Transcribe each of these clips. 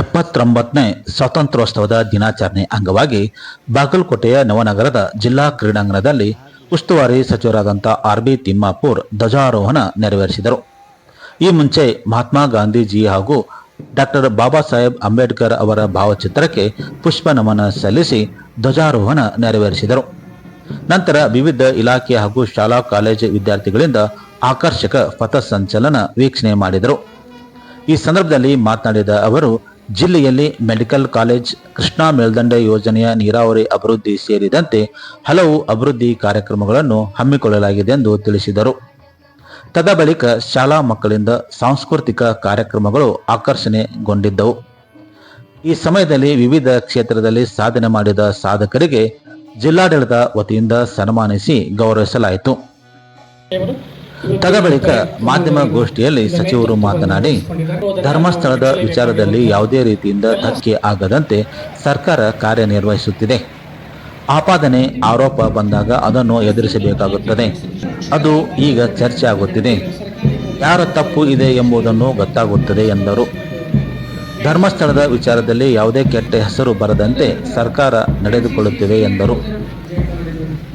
ಎಪ್ಪತ್ತೊಂಬತ್ತನೇ ಸ್ವಾತಂತ್ರ್ಯೋತ್ಸವದ ದಿನಾಚರಣೆ ಅಂಗವಾಗಿ ಬಾಗಲಕೋಟೆಯ ನವನಗರದ ಜಿಲ್ಲಾ ಕ್ರೀಡಾಂಗಣದಲ್ಲಿ ಉಸ್ತುವಾರಿ ಸಚಿವರಾದಂಥ ಆರ್ ಬಿ ತಿಮ್ಮಾಪುರ್ ಧ್ವಜಾರೋಹಣ ನೆರವೇರಿಸಿದರು. ಈ ಮುಂಚೆ ಮಹಾತ್ಮ ಗಾಂಧೀಜಿ ಹಾಗೂ ಡಾಕ್ಟರ್ ಬಾಬಾ ಸಾಹೇಬ್ ಅಂಬೇಡ್ಕರ್ ಅವರ ಭಾವಚಿತ್ರಕ್ಕೆ ಪುಷ್ಪ ನಮನ ಸಲ್ಲಿಸಿ ಧ್ವಜಾರೋಹಣ ನೆರವೇರಿಸಿದರು. ನಂತರ ವಿವಿಧ ಇಲಾಖೆ ಹಾಗೂ ಶಾಲಾ ಕಾಲೇಜು ವಿದ್ಯಾರ್ಥಿಗಳಿಂದ ಆಕರ್ಷಕ ಪಥಸಂಚಲನ ವೀಕ್ಷಣೆ ಮಾಡಿದರು. ಈ ಸಂದರ್ಭದಲ್ಲಿ ಮಾತನಾಡಿದ ಅವರು ಜಿಲ್ಲೆಯಲ್ಲಿ ಮೆಡಿಕಲ್ ಕಾಲೇಜ್, ಕೃಷ್ಣಾ ಮೇಲ್ದಂಡೆ ಯೋಜನೆಯ ನೀರಾವರಿ ಅಭಿವೃದ್ಧಿ ಸೇರಿದಂತೆ ಹಲವು ಅಭಿವೃದ್ಧಿ ಕಾರ್ಯಕ್ರಮಗಳನ್ನು ಹಮ್ಮಿಕೊಳ್ಳಲಾಗಿದೆ ಎಂದು ತಿಳಿಸಿದರು. ತದ ಬಳಿಕ ಶಾಲಾ ಮಕ್ಕಳಿಂದ ಸಾಂಸ್ಕೃತಿಕ ಕಾರ್ಯಕ್ರಮಗಳು ಆಕರ್ಷಣೆಗೊಂಡಿದ್ದವು. ಈ ಸಮಯದಲ್ಲಿ ವಿವಿಧ ಕ್ಷೇತ್ರದಲ್ಲಿ ಸಾಧನೆ ಮಾಡಿದ ಸಾಧಕರಿಗೆ ಜಿಲ್ಲಾಡಳಿತ ವತಿಯಿಂದ ಸನ್ಮಾನಿಸಿ ಗೌರವಿಸಲಾಯಿತು. ತದ ಬಳಿಕ ಮಾಧ್ಯಮ ಗೋಷ್ಠಿಯಲ್ಲಿ ಸಚಿವರು ಮಾತನಾಡಿ, ಧರ್ಮಸ್ಥಳದ ವಿಚಾರದಲ್ಲಿ ಯಾವುದೇ ರೀತಿಯಿಂದ ಧಕ್ಕೆ ಆಗದಂತೆ ಸರ್ಕಾರ ಕಾರ್ಯನಿರ್ವಹಿಸುತ್ತಿದೆ. ಆಪಾದನೆ ಆರೋಪ ಬಂದಾಗ ಅದನ್ನು ಎದುರಿಸಬೇಕಾಗುತ್ತದೆ. ಅದು ಈಗ ಚರ್ಚೆ ಆಗುತ್ತಿದೆ. ಯಾರ ತಪ್ಪು ಇದೆ ಎಂಬುದನ್ನು ಗೊತ್ತಾಗುತ್ತದೆ ಎಂದರು. ಧರ್ಮಸ್ಥಳದ ವಿಚಾರದಲ್ಲಿ ಯಾವುದೇ ಕೆಟ್ಟ ಹೆಸರು ಬರದಂತೆ ಸರ್ಕಾರ ನಡೆದುಕೊಳ್ಳುತ್ತಿದೆ ಎಂದರು.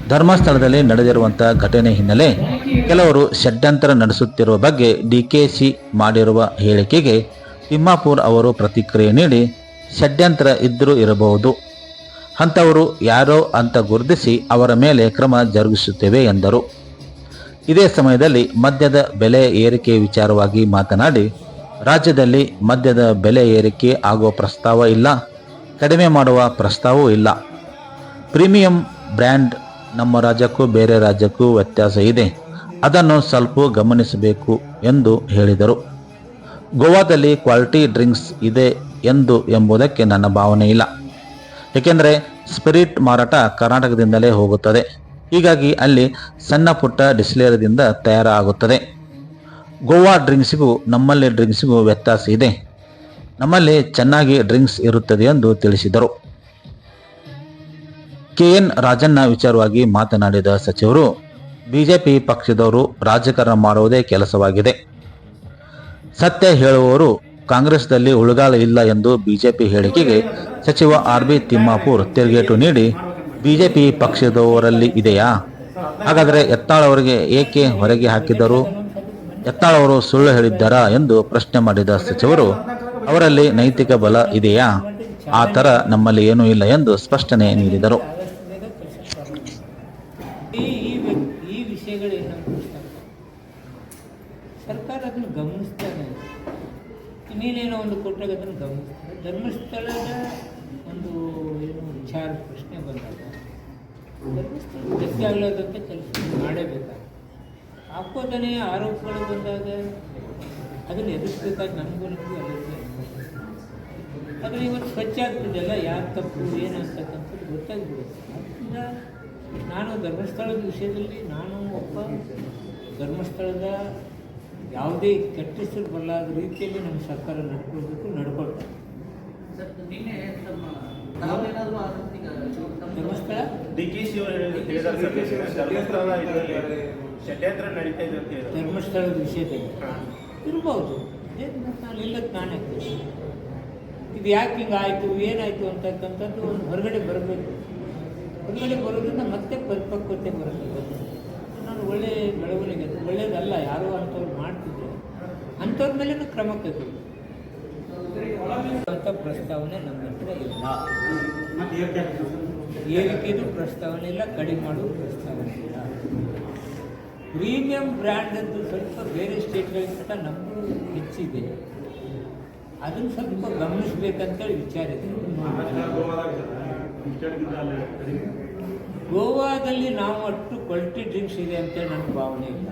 ಧರ್ಮಸ್ಥಳದಲ್ಲಿ ನಡೆದಿರುವಂತಹ ಘಟನೆ ಹಿನ್ನೆಲೆ ಕೆಲವರು ಷಡ್ಯಂತರ ನಡೆಸುತ್ತಿರುವ ಬಗ್ಗೆ ಡಿಕೆಸಿ ಮಾಡಿರುವ ಹೇಳಿಕೆಗೆ ತಿಮ್ಮಾಪುರ್ ಅವರು ಪ್ರತಿಕ್ರಿಯೆ ನೀಡಿ, ಷಡ್ಯಂತರ ಇದ್ದರೂ ಇರಬಹುದು. ಅಂಥವರು ಯಾರೋ ಅಂತ ಗುರುತಿಸಿ ಅವರ ಮೇಲೆ ಕ್ರಮ ಜರುಗಿಸುತ್ತೇವೆ ಎಂದರು. ಇದೇ ಸಮಯದಲ್ಲಿ ಮದ್ಯದ ಬೆಲೆ ಏರಿಕೆ ವಿಚಾರವಾಗಿ ಮಾತನಾಡಿ, ರಾಜ್ಯದಲ್ಲಿ ಮದ್ಯದ ಬೆಲೆ ಏರಿಕೆ ಆಗುವ ಪ್ರಸ್ತಾವ ಇಲ್ಲ, ಕಡಿಮೆ ಮಾಡುವ ಪ್ರಸ್ತಾವವೂ ಇಲ್ಲ. ಪ್ರೀಮಿಯಂ ಬ್ರ್ಯಾಂಡ್ ನಮ್ಮ ರಾಜ್ಯಕ್ಕೂ ಬೇರೆ ರಾಜ್ಯಕ್ಕೂ ವ್ಯತ್ಯಾಸ ಇದೆ. ಅದನ್ನು ಸ್ವಲ್ಪ ಗಮನಿಸಬೇಕು ಎಂದು ಹೇಳಿದರು. ಗೋವಾದಲ್ಲಿ ಕ್ವಾಲಿಟಿ ಡ್ರಿಂಕ್ಸ್ ಇದೆ ಎಂದು ಎಂಬುದಕ್ಕೆ ನನ್ನ ಭಾವನೆ ಇಲ್ಲ. ಏಕೆಂದರೆ ಸ್ಪಿರಿಟ್ ಮಾರಾಟ ಕರ್ನಾಟಕದಿಂದಲೇ ಹೋಗುತ್ತದೆ. ಹೀಗಾಗಿ ಅಲ್ಲಿ ಸಣ್ಣ ಪುಟ್ಟ ಡಿಸ್ಲೇರದಿಂದ ತಯಾರಾಗುತ್ತದೆ. ಗೋವಾ ಡ್ರಿಂಕ್ಸಿಗೂ ನಮ್ಮಲ್ಲಿ ಡ್ರಿಂಕ್ಸಿಗೂ ವ್ಯತ್ಯಾಸ ಇದೆ. ನಮ್ಮಲ್ಲಿ ಚೆನ್ನಾಗಿ ಡ್ರಿಂಕ್ಸ್ ಇರುತ್ತದೆ ಎಂದು ತಿಳಿಸಿದರು. ಕೆಎನ್ ರಾಜಣ್ಣ ವಿಚಾರವಾಗಿ ಮಾತನಾಡಿದ ಸಚಿವರು ಬಿಜೆಪಿ ಪಕ್ಷದವರು ರಾಜಕಾರಣ ಮಾಡುವುದೇ ಕೆಲಸವಾಗಿದೆ. ಸತ್ಯ ಹೇಳುವವರು ಕಾಂಗ್ರೆಸ್ನಲ್ಲಿ ಉಳುಗಾಲ ಇಲ್ಲ ಎಂದು ಬಿಜೆಪಿ ಹೇಳಿಕೆಗೆ ಸಚಿವ ಆರ್ ಬಿ ತಿಮ್ಮಾಪುರ್ ತಿರುಗೇಟು ನೀಡಿ, ಬಿಜೆಪಿ ಪಕ್ಷದವರಲ್ಲಿ ಇದೆಯಾ? ಹಾಗಾದರೆ ಎತ್ತಾಳವರಿಗೆ ಏಕೆ ಹೊರಗೆ ಹಾಕಿದ್ದರು? ಎತ್ತಾಳವರು ಸುಳ್ಳು ಹೇಳಿದ್ದಾರಾ ಎಂದು ಪ್ರಶ್ನೆ ಮಾಡಿದ ಸಚಿವರು, ಅವರಲ್ಲಿ ನೈತಿಕ ಬಲ ಇದೆಯಾ? ಆ ಥರ ನಮ್ಮಲ್ಲಿ ಏನೂ ಇಲ್ಲ ಎಂದು ಸ್ಪಷ್ಟನೆ ನೀಡಿದರು. ಧರ್ಮಸ್ಥಳದ ಒಂದು ಏನು ವಿಚಾರ ಪ್ರಶ್ನೆ ಬಂದಾಗ ಧರ್ಮಸ್ಥಳ ಧಕ್ಕೆ ಆಗಲಾರ್ದಂಥ ಕೆಲಸ ಮಾಡೇಬೇಕಾಗುತ್ತೆ ಆಕೋದನೆಯ ಆರೋಪಗಳು ಬಂದಾಗ ಅದನ್ನು ಎದುರಿಸ್ಬೇಕಾದ ನಮಗೂ ನಿಮಗೂ ಆದರೆ ಇವತ್ತು ಸ್ವಚ್ಛ ಆಗ್ತಿದೆಯಲ್ಲ ಯಾರು ತಪ್ಪು, ಏನು ಅಂತಕ್ಕಂಥದ್ದು ಗೊತ್ತಾಗ್ಬಿಡುತ್ತೆ. ಅದರಿಂದ ನಾನು ಧರ್ಮಸ್ಥಳದ ವಿಷಯದಲ್ಲಿ, ನಾನು ಒಬ್ಬ ಧರ್ಮಸ್ಥಳದ ಯಾವುದೇ ಕೆಟ್ಟ ಬರಲಾದ ರೀತಿಯಲ್ಲಿ ನಮ್ಮ ಸರ್ಕಾರ ನಡ್ಕೊಳ್ಬೇಕು, ನಡ್ಕೊಳ್ತಾರೆ. ಡಿ ಕೆ ಧರ್ಮಸ್ಥಳ ಇದರಲ್ಲಿ ಷಡ್ಯಂತ್ರ ನಡೀತಾ ಇದೆ ಅಂತ ಹೇಳಿದ್ರು. ಧರ್ಮಸ್ಥಳದ ವಿಷಯದಲ್ಲಿ. ಇರ್ಬೋದು. ಏನು ನಾನು ಇಲ್ಲಕ್ಕೆ ನಾನೇ ಇದು. ಯಾಕೆ ಹಿಂಗಾಯಿತು ಏನಾಯಿತು ಅಂತಕ್ಕಂಥದ್ದು ಒಂದು ಹೊರಗಡೆ ಬರಬೇಕು. ಹೊರಗಡೆ ಬರೋದ್ರಿಂದ ಮತ್ತೆ ಪರಿಪಕ್ವತೆ ಬರುತ್ತೆ. ನಾನು ಒಳ್ಳೆ ಬೆಳವಣಿಗೆ ಒಳ್ಳೇದಲ್ಲ ಯಾರೋ ಅಂಥವ್ರು ಮಾಡ್ತಿದ್ರು. ಅಂಥವ್ರ ಮೇಲೂ ಕ್ರಮ ಕೈಗೊಳ್ಳಿ ಅಂತ ಪ್ರಸ್ತಾವನೆ ನಮ್ಮ ಹತ್ರ ಇಲ್ಲ. ಏರಿಕೆದು ಪ್ರಸ್ತಾವನೆ ಇಲ್ಲ ಕಡಿಮೆ ಮಾಡುವ ಪ್ರಸ್ತಾವನೆ ಇಲ್ಲ. ಪ್ರೀಮಿಯಂ ಬ್ರ್ಯಾಂಡದ್ದು ಸ್ವಲ್ಪ ಬೇರೆ ಸ್ಟೇಟ್ಗಳಿಗಿಂತ ನಮ್ಮದು ಹೆಚ್ಚಿದೆ. ಅದನ್ನು ಸ್ವಲ್ಪ ಗಮನಿಸ್ಬೇಕಂತೇಳಿ ವಿಚಾರ ಇದೆ. ಗೋವಾದಲ್ಲಿ ನಾವು ಅಷ್ಟು ಕ್ವಾಲಿಟಿ ಡ್ರಿಂಕ್ಸ್ ಇದೆ ಅಂತೇಳಿ ನನ್ನ ಭಾವನೆ ಇಲ್ಲ.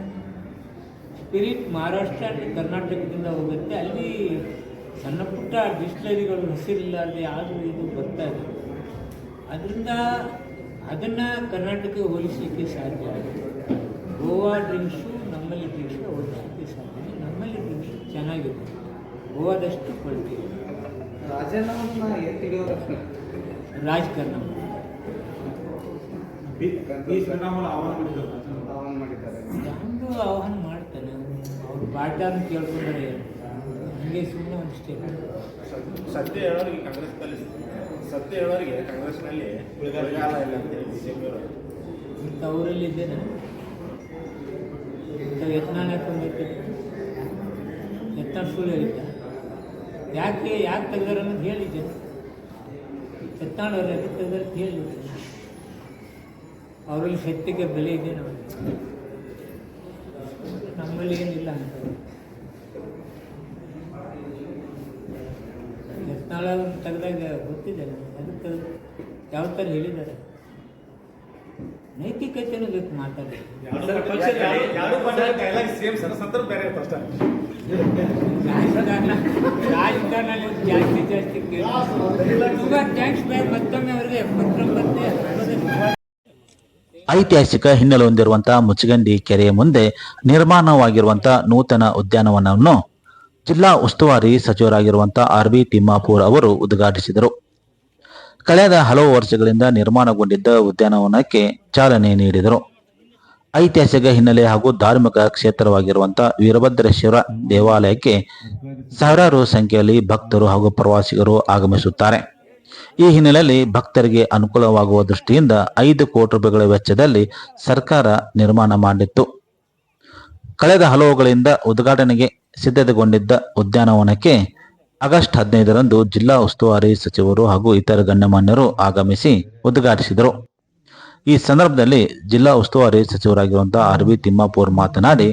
ಸ್ಪಿರಿಟ್ ಮಹಾರಾಷ್ಟ್ರ ಕರ್ನಾಟಕದಿಂದ ಹೋಗುತ್ತೆ. ಅಲ್ಲಿ ಸಣ್ಣ ಪುಟ್ಟ ಡಿಸ್ಟ್ಲರಿಗಳು ಹೆಸರಿಲ್ಲಾರ್ದೆ ಆದರೂ ಇದು ಬರ್ತಾ ಇದೆ. ಅದರಿಂದ ಅದನ್ನು ಕರ್ನಾಟಕಕ್ಕೆ ಹೋಲಿಸಲಿಕ್ಕೆ ಸಾಧ್ಯ ಆಗಿದೆ ಗೋವಾ ಡ್ರಿಂಕ್ಸು ನಮ್ಮಲ್ಲಿ ಡ್ರಿಂಕ್ಸ್ಗೆ ಹೋಲಿಸಲಿಕ್ಕೆ ಸಾಧ್ಯ ನಮ್ಮಲ್ಲಿ ಡ್ರಿಂಕ್ಸ್ ಚೆನ್ನಾಗಿದೆ. ಗೋವಾದಷ್ಟು ಕ್ವಾಲಿಟಿ ರಾಜಕಾರಣ. ಶ್ರೀರಾಮುಲು ಆಹ್ವಾನ ಮಾಡಿದ್ರು ಆಹ್ವಾನ ಮಾಡಿದ್ದಾರೆ. ಯಾರು ಆಹ್ವಾನ ಮಾಡ್ತಾನೆ? ಅವ್ರು ಅಂತ ಕೇಳ್ಕೊಂಡ್ರೆ ಹಂಗೆ ಸುಮ್ಮನೆ ಒಂದು ಸ್ಟೇಟ್ ಸತ್ಯ ಹೇಳೋರಿಗೆ ಕಾಂಗ್ರೆಸ್ನಲ್ಲಿ ಸತ್ಯ ಹೇಳೋರಿಗೆ ಕಾಂಗ್ರೆಸ್ನಲ್ಲಿ ಉಳಿಗಾಲ ಇಲ್ಲ ಅಂತ ಹೇಳಿ ಜೆ ಪಿಯವರು ಇಂಥ ಊರಲ್ಲಿ ಇದ್ದೇನೆ. ಇಂಥ ಯತ್ನಾಳ ಹಾಕೊಂಡ್ಬರ್ತೀನಿ ಯತ್ನಾಳ ಸುಳ್ಳು ಹೇಳಿದ್ದ. ಯಾಕೆ ಯಾಕೆ ತೆಗೆದಾರ ಅನ್ನೋದು ಹೇಳಿದ್ದೆ. ಎತ್ತಾಳವ್ರೆ ಅವ್ರು ಯಾಕೆ ತೆಗ್ದಾರ ಅಂತ ಹೇಳಿದ್ದೆ ಅವರಲ್ಲಿ ಶಕ್ತಿಗೆ ಬೆಲೆ ಇದೆ ನಮಗೆ. ನಮ್ಮಲ್ಲಿ ಏನಿಲ್ಲ ಅಂತ ಯತ್ನಾಳ ತೆಗೆದಾಗ ಗೊತ್ತಿದೆ ನನಗೆ. ಅದಕ್ಕೆ ಯಾವ ಥರ ಹೇಳಿದ್ದಾರೆ? ನೈತಿಕತೆನೂ ಬೇಕು ಮಾತಾಡಿ ರಾಜಕಾರಣ ರಾಜಕಾರಣದಲ್ಲಿ ಜಾಸ್ತಿ ಜಾಸ್ತಿ ಕೇಳಿ. ತುಂಬ ಥ್ಯಾಂಕ್ಸ್ ಬ್ಯಾಗ್ ಮತ್ತೊಮ್ಮೆ ಅವರಿಗೆ ಎಪ್ಪತ್ತೊಂಬತ್ತನೇ ಹಬ್ಬದ ಐತಿಹಾಸಿಕ ಹಿನ್ನೆಲೆ ಹೊಂದಿರುವಂತಹ ಮುಚ್ಚಗಂಡಿ ಕೆರೆಯ ಮುಂದೆ ನಿರ್ಮಾಣವಾಗಿರುವಂತಹ ನೂತನ ಉದ್ಯಾನವನವನ್ನು ಜಿಲ್ಲಾ ಉಸ್ತುವಾರಿ ಸಚಿವರಾಗಿರುವಂತಹ ಆರ್ ಬಿ ತಿಮ್ಮಾಪುರ್ ಅವರು ಉದ್ಘಾಟಿಸಿದರು. ಕಳೆದ ಹಲವು ವರ್ಷಗಳಿಂದ ನಿರ್ಮಾಣಗೊಂಡಿದ್ದ ಉದ್ಯಾನವನಕ್ಕೆ ಚಾಲನೆ ನೀಡಿದರು. ಐತಿಹಾಸಿಕ ಹಿನ್ನೆಲೆ ಹಾಗೂ ಧಾರ್ಮಿಕ ಕ್ಷೇತ್ರವಾಗಿರುವಂತಹ ವೀರಭದ್ರೇಶ್ವರ ದೇವಾಲಯಕ್ಕೆ ಸಾವಿರಾರು ಸಂಖ್ಯೆಯಲ್ಲಿ ಭಕ್ತರು ಹಾಗೂ ಪ್ರವಾಸಿಗರು ಆಗಮಿಸುತ್ತಾರೆ. ಈ ಹಿನ್ನೆಲೆಯಲ್ಲಿ ಭಕ್ತರಿಗೆ ಅನುಕೂಲವಾಗುವ ದೃಷ್ಟಿಯಿಂದ ಐದು ಕೋಟಿ ರೂಪಾಯಿಗಳ ವೆಚ್ಚದಲ್ಲಿ ಸರ್ಕಾರ ನಿರ್ಮಾಣ ಮಾಡಿತ್ತು. ಕಳೆದ ಹಲವುಗಳಿಂದ ಉದ್ಘಾಟನೆಗೆ ಸಿದ್ಧತೆಗೊಂಡಿದ್ದ ಉದ್ಯಾನವನಕ್ಕೆ ಆಗಸ್ಟ್ ಹದಿನೈದರಂದು ಜಿಲ್ಲಾ ಉಸ್ತುವಾರಿ ಸಚಿವರು ಹಾಗೂ ಇತರ ಗಣ್ಯಮಾನ್ಯರು ಆಗಮಿಸಿ ಉದ್ಘಾಟಿಸಿದರು. ಈ ಸಂದರ್ಭದಲ್ಲಿ ಜಿಲ್ಲಾ ಉಸ್ತುವಾರಿ ಸಚಿವರಾಗಿರುವಂತಹ ಆರ್ ಬಿ ತಿಮ್ಮಾಪುರ್ ಮಾತನಾಡಿ,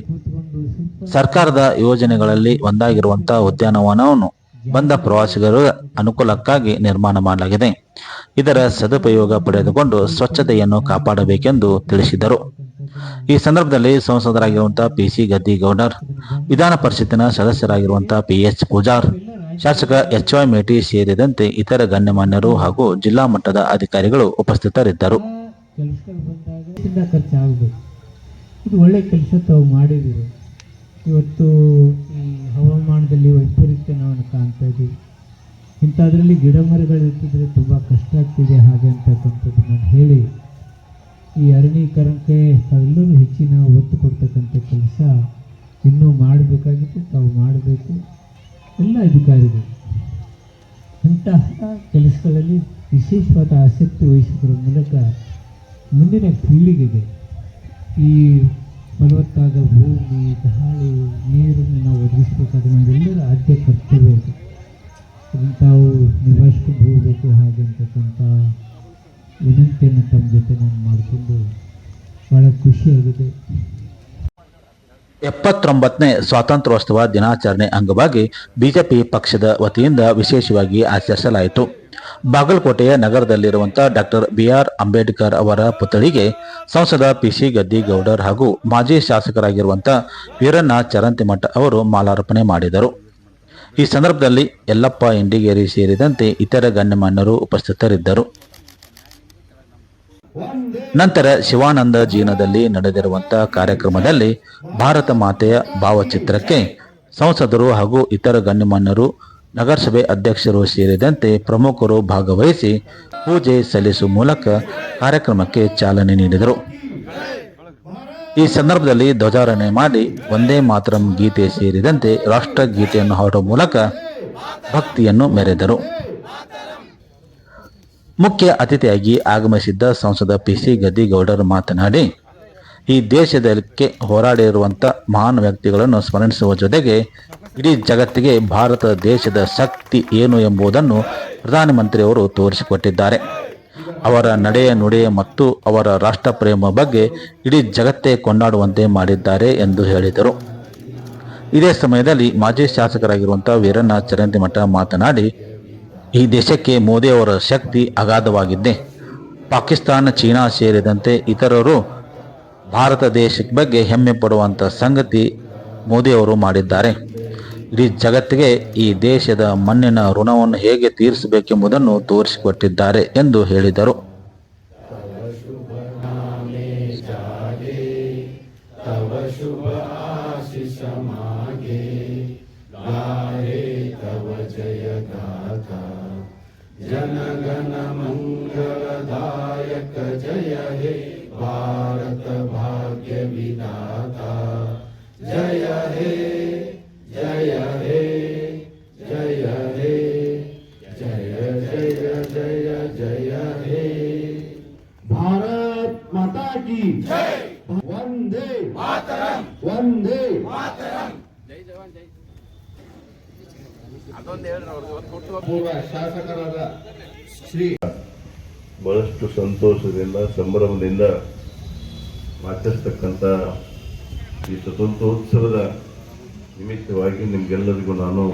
ಸರ್ಕಾರದ ಯೋಜನೆಗಳಲ್ಲಿ ಒಂದಾಗಿರುವಂತಹ ಉದ್ಯಾನವನವನ್ನು ಬಂದ ಪ್ರವಾಸಿಗರ ಅನುಕೂಲಕ್ಕಾಗಿ ನಿರ್ಮಾಣ ಮಾಡಲಾಗಿದೆ. ಇದರ ಸದುಪಯೋಗ ಪಡೆದುಕೊಂಡು ಸ್ವಚ್ಛತೆಯನ್ನು ಕಾಪಾಡಬೇಕೆಂದು ತಿಳಿಸಿದರು. ಈ ಸಂದರ್ಭದಲ್ಲಿ ಸಂಸದರಾಗಿರುವಂತಹ ಪಿ ಸಿ ಗದ್ದಿಗೌಡರ್, ವಿಧಾನ ಪರಿಷತ್ತಿನ ಸದಸ್ಯರಾಗಿರುವಂತಹ ಪಿ ಎಚ್ ಪೂಜಾರ್, ಶಾಸಕ ಎಚ್ ವೈ ಮೇಟಿ ಸೇರಿದಂತೆ ಇತರ ಗಣ್ಯಮಾನ್ಯರು ಹಾಗೂ ಜಿಲ್ಲಾ ಮಟ್ಟದ ಅಧಿಕಾರಿಗಳು ಉಪಸ್ಥಿತರಿದ್ದರು. ಇದು ಒಳ್ಳೆ ಕೆಲಸ ತಾವು ಮಾಡಿದ್ದೀರಿ. ಇವತ್ತು ಈ ಹವಾಮಾನದಲ್ಲಿ ವೈಪರೀತ್ಯ ನಾವು ಇಂಥದ್ರಲ್ಲಿ ಗಿಡ ಮರಗಳಿರ್ತಿದ್ರೆ ತುಂಬ ಕಷ್ಟ ಆಗ್ತಿದೆ ಹಾಗೆ ಅಂತಕ್ಕಂಥದ್ದು ನಾನು ಹೇಳಿ, ಈ ಅರಣ್ಯೀಕರಣಕ್ಕೆ ತಾವೆಲ್ಲರೂ ಹೆಚ್ಚಿನ ಒತ್ತು ಕೊಡ್ತಕ್ಕಂಥ ಕೆಲಸ ಇನ್ನೂ ಮಾಡಬೇಕಾಗಿತ್ತು, ತಾವು ಮಾಡಬೇಕು. ಎಲ್ಲ ಅಧಿಕಾರಿಗಳು ಇಂತಹ ಕೆಲಸಗಳಲ್ಲಿ ವಿಶೇಷವಾದ ಆಸಕ್ತಿ ವಹಿಸುವುದರ ಮೂಲಕ ಮುಂದಿನ ಪೀಳಿಗೆಗೆ ಈ ಫಲವತ್ತಾದ ಭೂಮಿ, ಗಾಳಿ, ನೀರನ್ನು ನಾವು ಒದಗಿಸಬೇಕಾದ ನಮ್ಮೆಲ್ಲರ ಆದ್ಯ ಕರ್ತವ್ಯ. ವಿನಂತಿಯನ್ನು ತಮ್ಮ ಜೊತೆ ನಾನು ಮಾಡಿಕೊಂಡು ಭಾಳ ಖುಷಿಯಾಗಿದೆ ಎಪ್ಪತ್ತೊಂಬತ್ತನೇ ಸ್ವಾತಂತ್ರ್ಯೋತ್ಸವ ದಿನಾಚರಣೆ ಅಂಗವಾಗಿ ಬಿಜೆಪಿ ಪಕ್ಷದ ವತಿಯಿಂದ ವಿಶೇಷವಾಗಿ ಆಚರಿಸಲಾಯಿತು. ಬಾಗಲಕೋಟೆಯ ನಗರದಲ್ಲಿರುವಂತಹ ಡಾಕ್ಟರ್ ಬಿಆರ್ ಅಂಬೇಡ್ಕರ್ ಅವರ ಪುತ್ಥಳಿಗೆ ಸಂಸದ ಪಿಸಿ ಗದ್ದಿಗೌಡರ್ ಹಾಗೂ ಮಾಜಿ ಶಾಸಕರಾಗಿರುವಂತಹ ವೀರಣ್ಣ ಚರಂತಿಮಠ ಅವರು ಮಾಲಾರ್ಪಣೆ ಮಾಡಿದರು. ಈ ಸಂದರ್ಭದಲ್ಲಿ ಯಲ್ಲಪ್ಪ, ಇಂಡಿಗೇರಿ ಸೇರಿದಂತೆ ಇತರ ಗಣ್ಯಮಾನ್ಯರು ಉಪಸ್ಥಿತರಿದ್ದರು. ನಂತರ ಶಿವಾನಂದ ಜೀವನದಲ್ಲಿ ನಡೆದಿರುವಂತಹ ಕಾರ್ಯಕ್ರಮದಲ್ಲಿ ಭಾರತ ಮಾತೆಯ ಭಾವಚಿತ್ರಕ್ಕೆ ಸಂಸದರು ಹಾಗೂ ಇತರ ಗಣ್ಯಮಾನ್ಯರು, ನಗರಸಭೆ ಅಧ್ಯಕ್ಷರು ಸೇರಿದಂತೆ ಪ್ರಮುಖರು ಭಾಗವಹಿಸಿ ಪೂಜೆ ಸಲ್ಲಿಸುವ ಮೂಲಕ ಕಾರ್ಯಕ್ರಮಕ್ಕೆ ಚಾಲನೆ ನೀಡಿದರು. ಈ ಸಂದರ್ಭದಲ್ಲಿ ಧ್ವಜಾರೋಹಣೆ ಮಾಡಿ ಒಂದೇ ಮಾತರಂ ಗೀತೆ ಸೇರಿದಂತೆ ರಾಷ್ಟ್ರಗೀತೆಯನ್ನು ಹಾಡುವ ಮೂಲಕ ಭಕ್ತಿಯನ್ನು ಮೆರೆದರು. ಮುಖ್ಯ ಅತಿಥಿಯಾಗಿ ಆಗಮಿಸಿದ್ದ ಸಂಸದ ಪಿ ಸಿ ಗದ್ದಿಗೌಡರು ಮಾತನಾಡಿ, ಈ ದೇಶದಕ್ಕೆ ಹೋರಾಡಿರುವಂಥ ಮಹಾನ್ ವ್ಯಕ್ತಿಗಳನ್ನು ಸ್ಮರಿಸುವ ಜೊತೆಗೆ ಇಡೀ ಜಗತ್ತಿಗೆ ಭಾರತ ದೇಶದ ಶಕ್ತಿ ಏನು ಎಂಬುದನ್ನು ಪ್ರಧಾನಮಂತ್ರಿಯವರು ತೋರಿಸಿಕೊಟ್ಟಿದ್ದಾರೆ. ಅವರ ನಡೆಯ ನುಡಿಯ ಮತ್ತು ಅವರ ರಾಷ್ಟ್ರ ಪ್ರೇಮ ಬಗ್ಗೆ ಇಡೀ ಜಗತ್ತೇ ಕೊಂಡಾಡುವಂತೆ ಮಾಡಿದ್ದಾರೆ ಎಂದು ಹೇಳಿದರು. ಇದೇ ಸಮಯದಲ್ಲಿ ಮಾಜಿ ಶಾಸಕರಾಗಿರುವಂಥ ವೀರಣ್ಣ ಚರಂತಿಮಠ ಮಾತನಾಡಿ ಈ ದೇಶಕ್ಕೆ ಮೋದಿ ಅವರ ಶಕ್ತಿ ಅಗಾಧವಾಗಿದ್ದೆ ಪಾಕಿಸ್ತಾನ, ಚೀನಾ ಸೇರಿದಂತೆ ಇತರರು ಭಾರತ ದೇಶದ ಬಗ್ಗೆ ಹೆಮ್ಮೆ ಪಡುವಂಥ ಸಂಗತಿ ಮೋದಿಯವರು ಮಾಡಿದ್ದಾರೆ. ಇಡೀ ಜಗತ್ತಿಗೆ ಈ ದೇಶದ ಮಣ್ಣಿನ ಋಣವನ್ನು ಹೇಗೆ ತೀರಿಸಬೇಕೆಂಬುದನ್ನು ತೋರಿಸಿಕೊಟ್ಟಿದ್ದಾರೆ ಎಂದು ಹೇಳಿದರು. जय गाथा जन गण मंगल दायक जय हे भारत भाग्य विदाता जय हे जय हे जय हे, जय जय जय जय हे। भारत माता की वंदे मातरम। वंदे मातरम। जय जवान, जय ಪೂರ್ವ ಶಾಸಕರಾದ ಶ್ರೀ ಬಹಳಷ್ಟು ಸಂತೋಷದಿಂದ ಸಂಭ್ರಮದಿಂದ ಆಚರಿಸ್ತಕ್ಕಂಥ ಈ ಸ್ವತಂತ್ರೋತ್ಸವದ ನಿಮಿತ್ತವಾಗಿ ನಿಮಗೆಲ್ಲರಿಗೂ ನಾನು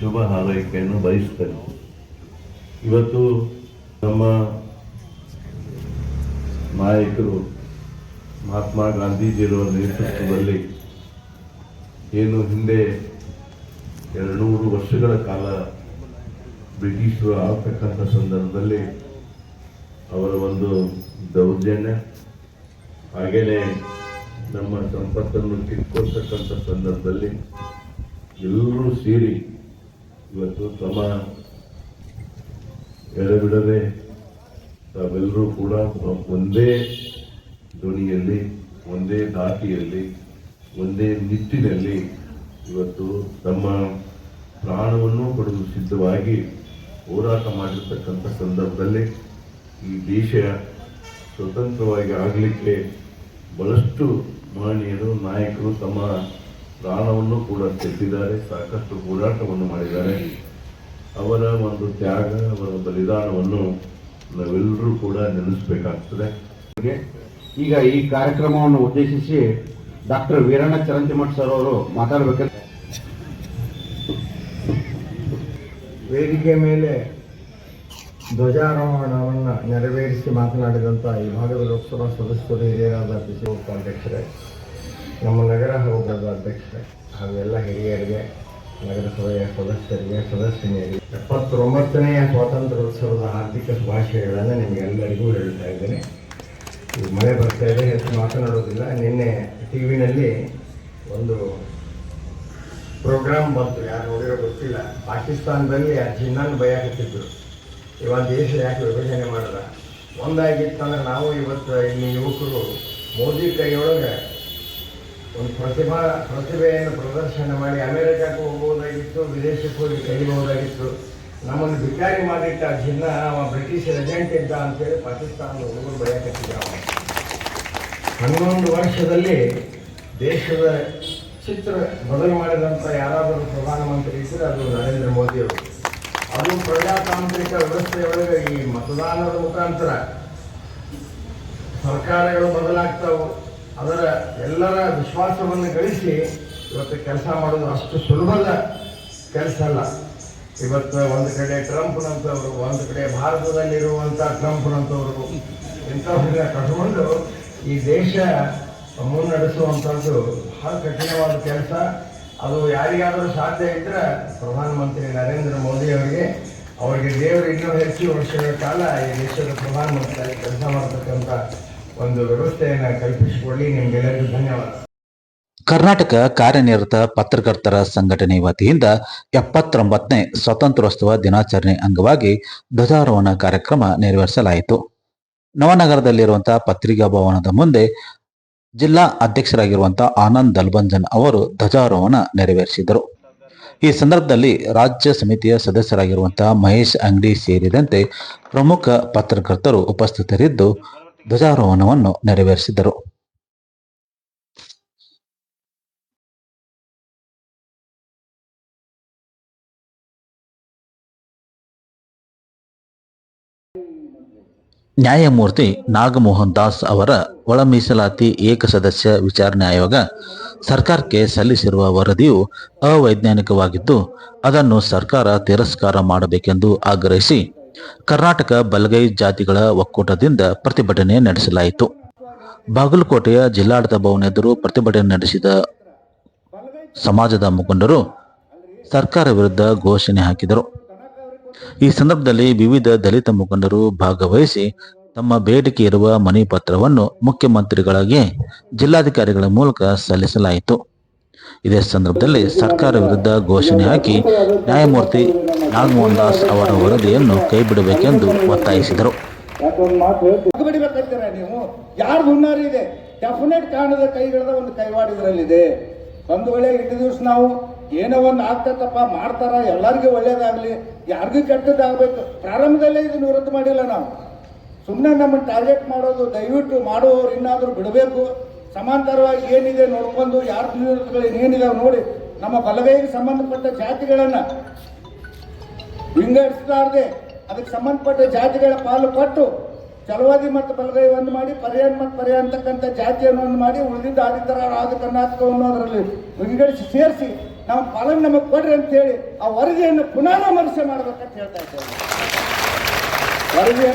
ಶುಭ ಹಾರೈಕೆಯನ್ನು ಬಯಸ್ತೇನೆ. ಇವತ್ತು ನಮ್ಮ ನಾಯಕರು ಮಹಾತ್ಮ ಗಾಂಧೀಜಿಯವರ ನೇತೃತ್ವದಲ್ಲಿ ಏನು ಹಿಂದೆ ಎರಡು ವರ್ಷಗಳ ಕಾಲ ಬ್ರಿಟಿಷರು ಆಗ್ತಕ್ಕಂಥ ಸಂದರ್ಭದಲ್ಲಿ ಅವರ ಒಂದು ದೌರ್ಜನ್ಯ ಹಾಗೆಯೇ ನಮ್ಮ ಸಂಪತ್ತನ್ನು ಕಿತ್ಕೊಳ್ತಕ್ಕಂಥ ಸಂದರ್ಭದಲ್ಲಿ ಎಲ್ಲರೂ ಸೇರಿ ಇವತ್ತು ತಮ್ಮ ಎಡಬಿಡದೆ ತಾವೆಲ್ಲರೂ ಕೂಡ ಒಂದೇ ಧ್ವನಿಯಲ್ಲಿ, ಒಂದೇ ದಾಟಿಯಲ್ಲಿ ಒಂದೇ ನಿಟ್ಟಿನಲ್ಲಿ ಇವತ್ತು ತಮ್ಮ ಪ್ರಾಣವನ್ನು ಪಡೆದು ಸಿದ್ಧವಾಗಿ ಹೋರಾಟ ಮಾಡಿರ್ತಕ್ಕಂಥ ಸಂದರ್ಭದಲ್ಲಿ ಈ ದೇಶ ಸ್ವತಂತ್ರವಾಗಿ ಆಗಲಿಕ್ಕೆ ಬಹಳಷ್ಟು ಮಹನೀಯರು ನಾಯಕರು ತಮ್ಮ ಪ್ರಾಣವನ್ನು ಕೂಡ ತೆಗೆದಿದ್ದಾರೆ, ಸಾಕಷ್ಟು ಹೋರಾಟವನ್ನು ಮಾಡಿದ್ದಾರೆ. ಅವರ ಒಂದು ತ್ಯಾಗ, ಅವರ ಬಲಿದಾನವನ್ನು ನಾವೆಲ್ಲರೂ ಕೂಡ ನೆನೆಸಬೇಕಾಗ್ತದೆ. ಈಗ ಈ ಕಾರ್ಯಕ್ರಮವನ್ನು ಉದ್ದೇಶಿಸಿ ಡಾಕ್ಟರ್ ವೀರಣ್ಣ ಚರಂತಿಮಠ್ ಸರ್ ಅವರು ಮಾತಾಡಬೇಕಂತ ವೇದಿಕೆ ಮೇಲೆ ಧ್ವಜಾರೋಹಣವನ್ನು ನೆರವೇರಿಸಿ ಮಾತನಾಡಿದಂಥ ಈ ಭಾಗದ ಲೋಕಸಭಾ ಸದಸ್ಯರು ಹಿರಿಯರಾದ ಪಿಸಿ ಅಧ್ಯಕ್ಷರೇ ನಮ್ಮ ನಗರ ಹೋಗದ ಅಧ್ಯಕ್ಷರೇ, ಹಾಗೂ ಎಲ್ಲ ಹಿರಿಯರಿಗೆ, ನಗರಸಭೆಯ ಸದಸ್ಯರಿಗೆ, ಸದಸ್ಯನಿಯರಿಗೆ ಎಪ್ಪತ್ತೊಂಬತ್ತನೆಯ ಸ್ವಾತಂತ್ರ್ಯೋತ್ಸವದ ಹಾರ್ದಿಕ ಶುಭಾಶಯಗಳನ್ನು ನಿಮಗೆಲ್ಲರಿಗೂ ಹೇಳ್ತಾ ಇದ್ದೇನೆ. ಮಳೆ ಬರ್ತಾ ಇದೆ, ಹೆಚ್ಚು ಮಾತನಾಡೋದಿಲ್ಲ ನಿನ್ನೆ ಟಿ ವಿನಲ್ಲಿ ಒಂದು ಪ್ರೋಗ್ರಾಮ್ ಬಂತು, ಯಾರು ನೋಡಿರೋ ಗೊತ್ತಿಲ್ಲ. ಪಾಕಿಸ್ತಾನದಲ್ಲಿ ಆ ಭಯ ಹಾಕುತ್ತಿದ್ದರು ಇವಾಗ ದೇಶ ಯಾಕೆ ವಿಭಜನೆ ಮಾಡಿದ ಒಂದಾಗಿತ್ತಂದ್ರೆ ನಾವು ಇವತ್ತು ಇಲ್ಲಿ ಯುವಕರು ಮೋದಿ ಕೈಯೊಳಗೆ ಒಂದು ಪ್ರತಿಭಾ ಪ್ರತಿಭೆಯನ್ನು ಪ್ರದರ್ಶನ ಮಾಡಿ ಅಮೆರಿಕಕ್ಕೆ ಹೋಗ್ಬೋದಾಗಿತ್ತು, ವಿದೇಶಕ್ಕೆ ಹೋಗಿ ಕಲಿಬಹುದಾಗಿತ್ತು ನಮ್ಮನ್ನು ಬಿಕಾರಿ ಮಾಡಿಟ್ಟ ಆ ಜಿನ್ನ, ಅವ ಬ್ರಿಟಿಷ್ ಏಜೆಂಟ್ ಇದ್ದ ಅಂತೇಳಿ ಪಾಕಿಸ್ತಾನದ ಹುಡುಗರು ಭಯ ಕಟ್ಟಿದ್ದ ಹನ್ನೊಂದು ವರ್ಷದಲ್ಲಿ ದೇಶದ ಚಿತ್ರ ಬದಲು ಮಾಡಿದಂಥ ಯಾರಾದರೂ ಪ್ರಧಾನಮಂತ್ರಿ ಇದ್ದರೆ ಅದು ನರೇಂದ್ರ ಮೋದಿ ಅವರು. ಅದು ಪ್ರಜಾತಾಂತ್ರಿಕ ವ್ಯವಸ್ಥೆಯೊಳಗೆ ಈ ಮತದಾನದ ಮುಖಾಂತರ. ಸರ್ಕಾರಗಳು ಬದಲಾಗ್ತಾವು. ಅದರ ಎಲ್ಲರ ವಿಶ್ವಾಸವನ್ನು ಗಳಿಸಿ ಇವತ್ತು ಕೆಲಸ ಮಾಡೋದು ಅಷ್ಟು ಸುಲಭದ ಕೆಲಸ ಅಲ್ಲ. ಇವತ್ತು ಒಂದು ಕಡೆ ಟ್ರಂಪ್ನಂಥವ್ರು ಒಂದು ಕಡೆ ಭಾರತದಲ್ಲಿರುವಂಥ ಟ್ರಂಪ್ನಂಥವ್ರು ಇಂಥವ್ರನ್ನ ಕಟ್ಕೊಂಡು ಈ ದೇಶ ಮುನ್ನಡೆಸುವಂಥದ್ದು ಬಹಳ ಕಠಿಣವಾದ ಕೆಲಸ. ಅದು ಯಾರಿಗಾದರೂ ಸಾಧ್ಯ ಇದ್ದರೆ ಪ್ರಧಾನಮಂತ್ರಿ ನರೇಂದ್ರ ಮೋದಿ ಅವರಿಗೆ ಅವರಿಗೆ ದೇವರು ಇನ್ನೂ ಹೆಚ್ಚು ವರ್ಷಗಳ ಕಾಲ ಈ ದೇಶದ ಪ್ರಧಾನಮಂತ್ರಿಯಾಗಿ ಕೆಲಸ ಮಾಡತಕ್ಕಂಥ ಒಂದು ವ್ಯವಸ್ಥೆಯನ್ನು ಕಲ್ಪಿಸಿಕೊಳ್ಳಿ. ನಿಮಗೆಲ್ಲರಿಗೂ ಧನ್ಯವಾದ. ಕರ್ನಾಟಕ ಕಾರ್ಯನಿರತ ಪತ್ರಕರ್ತರ ಸಂಘಟನೆ ವತಿಯಿಂದ ಎಪ್ಪತ್ತೊಂಬತ್ತನೇ ಸ್ವಾತಂತ್ರ್ಯೋತ್ಸವ ದಿನಾಚರಣೆ ಅಂಗವಾಗಿ ಧ್ವಜಾರೋಹಣ ಕಾರ್ಯಕ್ರಮ ನೆರವೇರಿಸಲಾಯಿತು. ನವನಗರದಲ್ಲಿರುವಂತಹ ಪತ್ರಿಕಾ ಭವನದ ಮುಂದೆ ಜಿಲ್ಲಾ ಅಧ್ಯಕ್ಷರಾಗಿರುವಂತಹ ಆನಂದ್ ದಲ್ಬಂಜನ್ ಅವರು ಧ್ವಜಾರೋಹಣ ನೆರವೇರಿಸಿದರು. ಈ ಸಂದರ್ಭದಲ್ಲಿ ರಾಜ್ಯ ಸಮಿತಿಯ ಸದಸ್ಯರಾಗಿರುವಂತಹ ಮಹೇಶ್ ಅಂಗಡಿ ಸೇರಿದಂತೆ ಪ್ರಮುಖ ಪತ್ರಕರ್ತರು ಉಪಸ್ಥಿತರಿದ್ದು ಧ್ವಜಾರೋಹಣವನ್ನು ನೆರವೇರಿಸಿದರು. ನ್ಯಾಯಮೂರ್ತಿ ನಾಗಮೋಹನ್ ದಾಸ್ ಅವರ ಒಳ ಮೀಸಲಾತಿ ಏಕಸದಸ್ಯ ವಿಚಾರಣೆ ಆಯೋಗ ಸರ್ಕಾರಕ್ಕೆ ಸಲ್ಲಿಸಿರುವ ವರದಿಯು ಅವೈಜ್ಞಾನಿಕವಾಗಿದ್ದು, ಅದನ್ನು ಸರ್ಕಾರ ತಿರಸ್ಕಾರ ಮಾಡಬೇಕೆಂದು ಆಗ್ರಹಿಸಿ ಕರ್ನಾಟಕ ಬಲಗೈ ಜಾತಿಗಳ ಒಕ್ಕೂಟದಿಂದ ಪ್ರತಿಭಟನೆ ನಡೆಸಲಾಯಿತು. ಬಾಗಲಕೋಟೆಯ ಜಿಲ್ಲಾಡಳಿತ ಭವನ ಎದುರು ಪ್ರತಿಭಟನೆ ನಡೆಸಿದ ಸಮಾಜದ ಮುಖಂಡರು ಸರ್ಕಾರ ವಿರುದ್ಧ ಘೋಷಣೆ ಹಾಕಿದರು. ಈ ಸಂದರ್ಭದಲ್ಲಿ ವಿವಿಧ ದಲಿತ ಮುಖಂಡರು ಭಾಗವಹಿಸಿ ತಮ್ಮ ಬೇಡಿಕೆ ಇರುವ ಮನೆ ಪತ್ರವನ್ನು ಮುಖ್ಯಮಂತ್ರಿಗಳಿಗೆ, ಜಿಲ್ಲಾಧಿಕಾರಿಗಳ ಮೂಲಕ ಸಲ್ಲಿಸಲಾಯಿತು. ಇದೇ ಸಂದರ್ಭದಲ್ಲಿ ಸರ್ಕಾರ ವಿರುದ್ಧ ಘೋಷಣೆ ಹಾಕಿ ನ್ಯಾಯಮೂರ್ತಿ ನಾಗಮೋಹನ್ ದಾಸ್ ಅವರ ವರದಿಯನ್ನು ಕೈಬಿಡಬೇಕೆಂದು ಒತ್ತಾಯಿಸಿದರು. ಒಂದು ಕೈವಾಡ ಇದರಲ್ಲಿದೆ. ಒಂದು ವೇಳೆ ಇಟ್ಟು ದಿವಸ ನಾವು ಏನೋ ಒಂದು ಆಗ್ತೈತಪ್ಪ ಮಾಡ್ತಾರ, ಎಲ್ಲರಿಗೂ ಒಳ್ಳೇದಾಗಲಿ, ಯಾರಿಗೂ ಕೆಟ್ಟದ್ದಾಗಬೇಕು. ಪ್ರಾರಂಭದಲ್ಲೇ ಇದು ವಿರೋಧ ಮಾಡಿಲ್ಲ ನಾವು. ಸುಮ್ಮನೆ ನಮ್ಮನ್ನು ಟಾರ್ಗೆಟ್ ಮಾಡೋದು, ದಯವಿಟ್ಟು ಮಾಡುವವರು ಇನ್ನಾದರೂ ಬಿಡಬೇಕು. ಸಮಾಂತರವಾಗಿ ಏನಿದೆ ನೋಡ್ಕೊಂಡು, ಯಾರ ನ್ಯೂನತೆಗಳು ಏನಿದಾವೆ ನೋಡಿ, ನಮ್ಮ ಬಲಗೈಗೆ ಸಂಬಂಧಪಟ್ಟ ಜಾತಿಗಳನ್ನು ವಿಂಗಡಿಸಲಾರದೆ, ಅದಕ್ಕೆ ಸಂಬಂಧಪಟ್ಟ ಜಾತಿಗಳ ಪಾಲು ಕೊಟ್ಟು ಚಲವಾದಿ ಮತ್ತು ಬಲಗೈ ಒಂದು ಮಾಡಿ ಪರ್ಯಾಯ ಮತ್ತು ಪರ್ಯಾಯ ಅಂತಕ್ಕಂಥ ಜಾತಿಯನ್ನು ಒಂದು ಮಾಡಿ, ಉಳಿದಿದ್ದ ಆದಿತರ ಆದ ಕರ್ನಾಟಕವನ್ನು ಅದರಲ್ಲಿ ವಿಂಗಡಿಸಿ, ಸೇರಿಸಿ ನಾವು ಪಾಲನೆ ನಮಗೆ ಕೊಡ್ರಿ ಅಂತ ಹೇಳಿ ಆ ವರದಿಯನ್ನು ಪುನಃ ಪುನರಾಮರ್ಶೆ ಮಾಡ್ಬೇಕಂತ ಹೇಳ್ತಾ ಇದ್ದೇವೆ. ವರದಿ